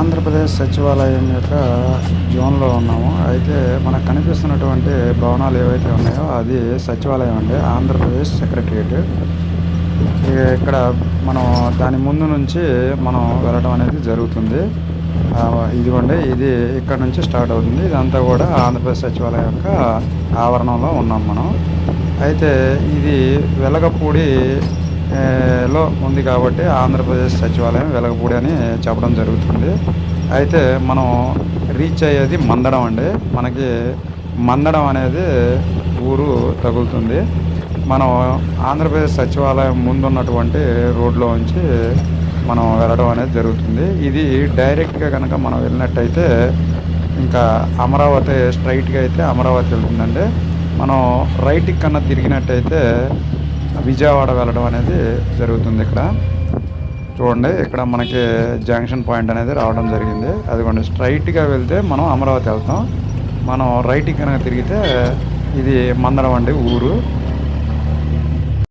ఆంధ్రప్రదేశ్ సచివాలయం యొక్క జోన్లో ఉన్నాము. అయితే మనకు కనిపిస్తున్నటువంటి భవనాలు ఏవైతే ఉన్నాయో అది సచివాలయం అండి ఆంధ్రప్రదేశ్ సెక్రటరియట్. ఇక్కడ మనం దాని ముందు నుంచి మనం వెళ్ళడం అనేది జరుగుతుంది. ఇదిగోండి ఇది ఇక్కడ నుంచి స్టార్ట్ అవుతుంది. ఇదంతా కూడా ఆంధ్రప్రదేశ్ సచివాలయం యొక్క ఆవరణంలో ఉన్నాం మనం. అయితే ఇది వెలగపూడి లో ఉంది కాబట్టి ఆంధ్రప్రదేశ్ సచివాలయం వెలగపూడి అని చెప్పడం జరుగుతుంది. అయితే మనం రీచ్ అయ్యేది మందడం అండి. మనకి మందడం అనేది ఊరు తగులుతుంది. మనం ఆంధ్రప్రదేశ్ సచివాలయం ముందున్నటువంటి రోడ్లో ఉంచి మనం వెళ్ళడం అనేది జరుగుతుంది. ఇది డైరెక్ట్గా కనుక మనం వెళ్ళినట్టయితే ఇంకా అమరావతి స్ట్రైట్గా అయితే అమరావతి వెళ్తుందండి. మనం రైట్కి కన్నా తిరిగినట్టయితే విజయవాడ వెళ్ళడం అనేది జరుగుతుంది ఇక్కడ. చూడండి ఇక్కడ మనకి జంక్షన్ పాయింట్ అనేది రావడం జరిగింది. అదిగోండి స్ట్రైట్గా వెళ్తే మనం అమరావతి వెళ్తాం. మనం రైట్కి కనుక తిరిగితే ఇది మందడం అండి ఊరు.